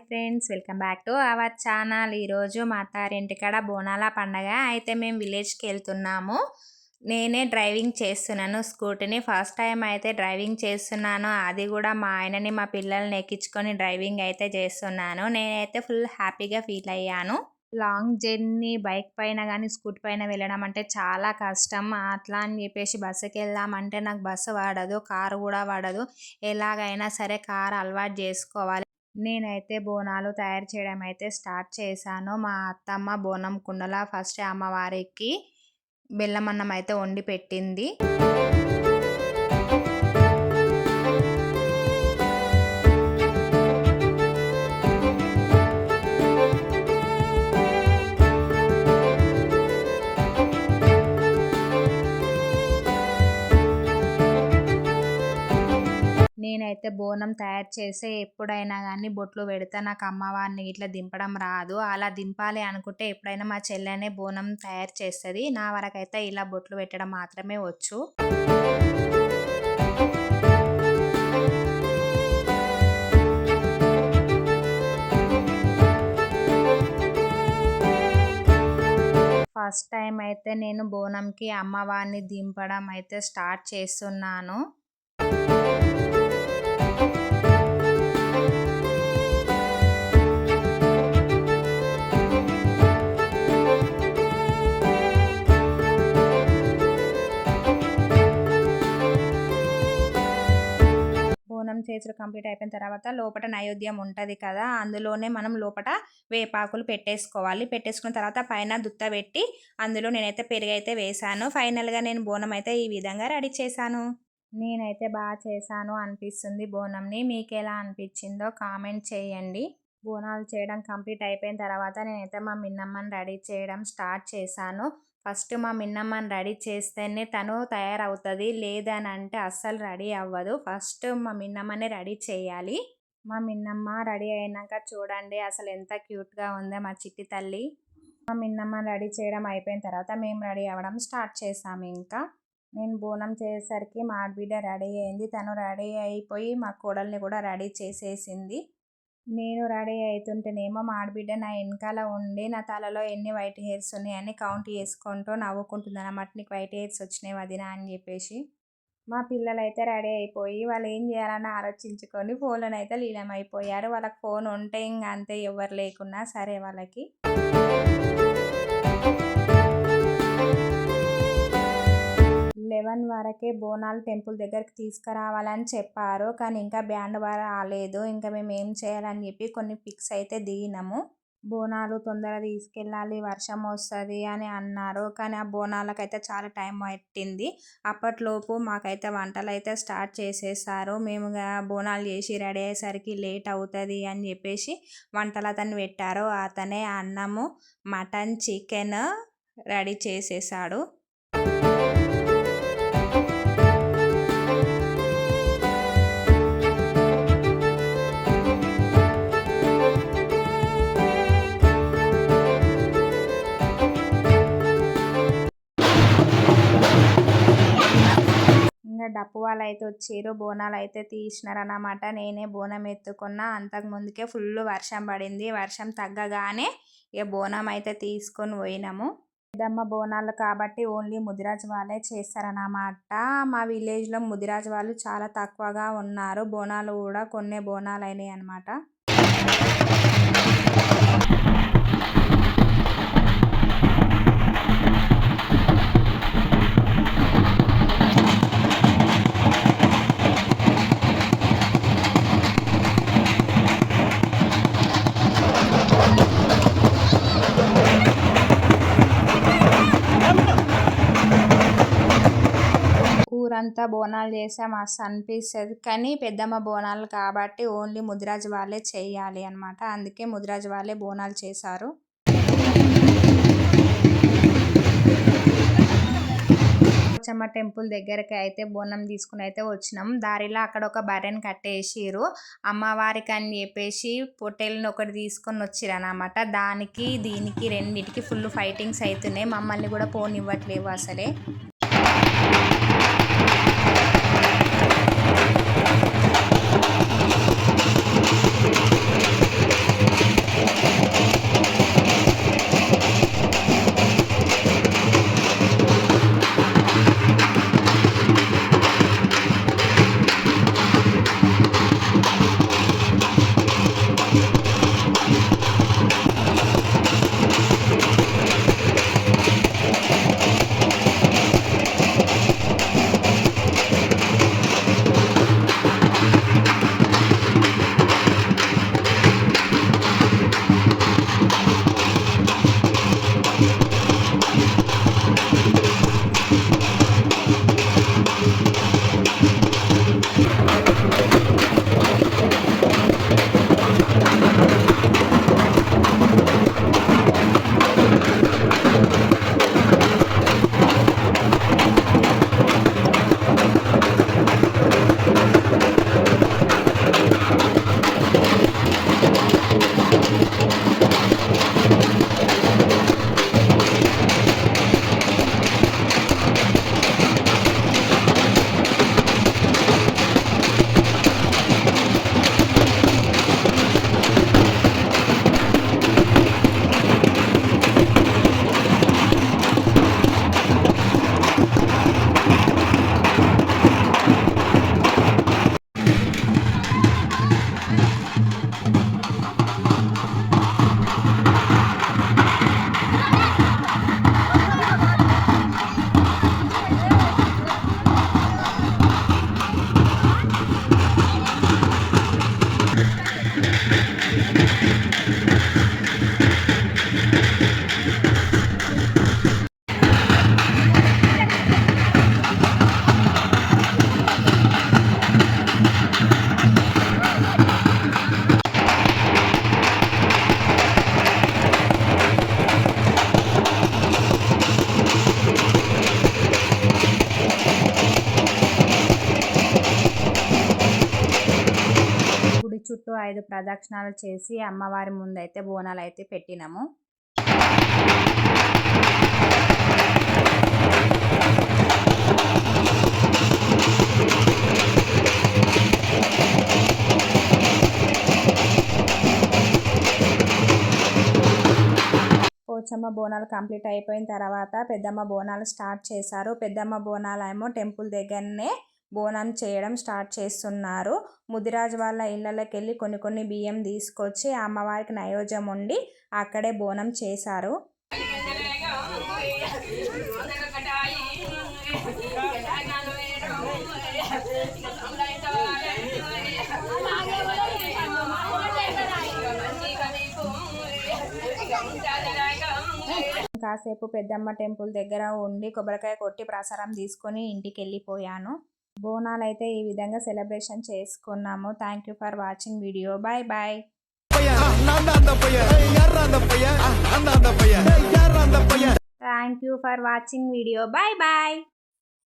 Hi friends welcome back to our channel. ఈరోజు మా అత్తారింటికాడ బోనాల పండగ. అయితే మేము విలేజ్కి వెళ్తున్నాము. నేనే డ్రైవింగ్ చేస్తున్నాను. స్కూటీని ఫస్ట్ టైం అయితే డ్రైవింగ్ చేస్తున్నాను. అది కూడా మా ఆయనని మా పిల్లల్ని ఎక్కించుకొని డ్రైవింగ్ అయితే చేస్తున్నాను. నేనైతే ఫుల్ హ్యాపీగా ఫీల్ అయ్యాను. లాంగ్ జర్నీ బైక్ పైన కానీ స్కూటీ పైన వెళ్ళడం అంటే చాలా కష్టం. అట్లా అని చెప్పేసి బస్సుకి వెళ్దామంటే నాకు బస్సు వాడదు కారు కూడా వాడదు. ఎలాగైనా సరే కారు అలవాటు చేసుకోవాలి. నేనైతే బోనాలు తయారు చేయడం అయితే స్టార్ట్ చేశాను. మా అత్తమ్మ బోనం కుండల ఫస్ట్ అమ్మవారికి బెల్లమన్నం అయితే వండి పెట్టింది. నేనైతే బోనం తయారు చేసే ఎప్పుడైనా కానీ బొట్లు పెడితే నాకు అమ్మవారిని ఇట్లా దింపడం రాదు. అలా దింపాలి అనుకుంటే ఎప్పుడైనా మా చెల్లెనే బోనం తయారు చేస్తుంది. నా వరకైతే ఇలా బొట్లు పెట్టడం మాత్రమే వచ్చు. ఫస్ట్ టైం అయితే నేను బోనంకి అమ్మవారిని దింపడం అయితే స్టార్ట్ చేస్తున్నాను. బోనం చేసుడు కంప్లీట్ అయిపోయిన తర్వాత లోపల నైవేద్యం ఉంటుంది కదా అందులోనే మనం లోపల వేపాకులు పెట్టేసుకోవాలి. పెట్టేసుకున్న తర్వాత పైన దుత్త పెట్టి అందులో నేనైతే పెరుగు అయితే వేశాను ఫైనల్గా నేను బోనం అయితే ఈ విధంగా రెడీ చేశాను. నేనైతే బాగా చేశాను అనిపిస్తుంది బోనంని. మీకు ఎలా అనిపించిందో కామెంట్ చేయండి. బోనాలు చేయడం కంప్లీట్ అయిపోయిన తర్వాత నేనైతే మా మిన్నమ్మని రెడీ చేయడం స్టార్ట్ చేశాను. ఫస్ట్ మా మిన్నమ్మని రెడీ చేస్తేనే తను తయారవుతుంది. లేదని అంటే అస్సలు రెడీ అవ్వదు. ఫస్ట్ మా మిన్నమ్మని రెడీ చేయాలి. మా మిన్నమ్మ రెడీ అయినాక చూడండి అసలు ఎంత క్యూట్గా ఉందో మా చిట్టి తల్లి. మా మిన్నమ్మ రెడీ చేయడం అయిపోయిన తర్వాత మేము రెడీ అవ్వడం స్టార్ట్ చేసాము ఇంకా. నేను బోనం చేసేసరికి మా బిడ్డ రెడీ అయింది. తను రెడీ అయిపోయి మా కోడల్ని కూడా రెడీ చేసేసింది. నేను రెడీ అవుతుంటేనేమో మా ఆడబిడ్డ నా వెనకాల ఉండి నా తలలో ఎన్ని వైట్ హెయిర్స్ ఉన్నాయని కౌంట్ చేసుకుంటూ నవ్వుకుంటుంది అనమాట నీకు వైట్ హెయిర్స్ వచ్చినాయి వదిన అని చెప్పేసి. మా పిల్లలు అయితే రెడీ అయిపోయి వాళ్ళు ఏం చేయాలని ఆలోచించుకొని ఫోన్లను అయితే లీలమైపోయారు వాళ్ళకి ఫోన్ ఉంటే ఇంకా అంతే ఎవరు లేకున్నా సరే వాళ్ళకి. లెవెన్ వరకే బోనాలు టెంపుల్ దగ్గరికి తీసుకురావాలని చెప్పారు. కానీ ఇంకా బ్యాండ్ వారు రాలేదు. ఇంకా మేము ఏం చేయాలని చెప్పి కొన్ని పిక్స్ అయితే దిగినాము. బోనాలు తొందరగా తీసుకెళ్ళాలి వర్షం వస్తుంది అని అన్నారు. కానీ ఆ బోనాలకైతే చాలా టైం పట్టింది. అప్పట్లోపు మాకైతే వంటలు అయితే స్టార్ట్ చేసేసారు. మేము బోనాలు చేసి రెడీ అయ్యేసరికి లేట్ అవుతుంది అని చెప్పేసి వంటలు అతను పెట్టారు. అతనే అన్నము మటన్ చికెన్ రెడీ చేసేసాడు. డప్పు వాళ్ళు అయితే వచ్చారు బోనాలు అయితే తీసినారు అన్నమాట నేనే బోనం ఎత్తుకున్నా అంతకు ముందుకే ఫుల్ వర్షం పడింది. వర్షం తగ్గగానే ఇక బోనం అయితే తీసుకొని పోయినాము. పెద్దమ్మ బోనాలు కాబట్టి ఓన్లీ ముదిరాజు వాళ్ళే చేస్తారన్నమాట. మా విలేజ్లో ముదిరాజు వాళ్ళు చాలా తక్కువగా ఉన్నారు. బోనాలు కూడా కొన్ని బోనాలు అయినాయి అనమాట ఊరంతా బోనాలు చేసాం మస్తు అనిపిస్తుంది. కానీ పెద్దమ్మ బోనాలు కాబట్టి ఓన్లీ ముదిరాజు వాళ్ళే చేయాలి అనమాట అందుకే ముదిరాజు వాళ్ళే బోనాలు చేశారు. పోచమ్మ టెంపుల్ దగ్గరకి అయితే బోనం తీసుకుని అయితే వచ్చినాం. దారిలో అక్కడ ఒక బర్రెని కట్టేసిరు అమ్మవారికి అని చెప్పేసి పొట్టేళ్ళని ఒకటి తీసుకొని వచ్చిరు అనమాట దానికి దీనికి రెండింటికి ఫుల్ ఫైటింగ్స్ అవుతున్నాయి మమ్మల్ని కూడా పోనివ్వట్లేవు అసలే. ఐదు ప్రదక్షిణాలు చేసి అమ్మవారి ముందైతే బోనాలు అయితే పెట్టినాము. పోచమ్మ బోనాలు కంప్లీట్ అయిపోయిన తర్వాత పెద్దమ్మ బోనాలు స్టార్ట్ చేశారు. పెద్దమ్మ బోనాలు ఏమో టెంపుల్ దగ్గరనే బోనం చేయడం స్టార్ట్ చేస్తున్నారు. ముదిరాజు వాళ్ళ ఇళ్ళకి వెళ్ళి కొన్ని కొన్ని బియ్యం తీసుకొచ్చి అమ్మవారికి నయోజ్యం ఉండి అక్కడే బోనం చేశారు. కాసేపు పెద్దమ్మ టెంపుల్ దగ్గర ఉండి కొబ్బరికాయ కొట్టి ప్రసారం తీసుకొని ఇంటికి వెళ్ళిపోయాను బోనాలు అయితే ఈ విధంగా సెలబ్రేషన్ చేసుకున్నాము. Thank you for watching video bye bye thank you for watching video bye bye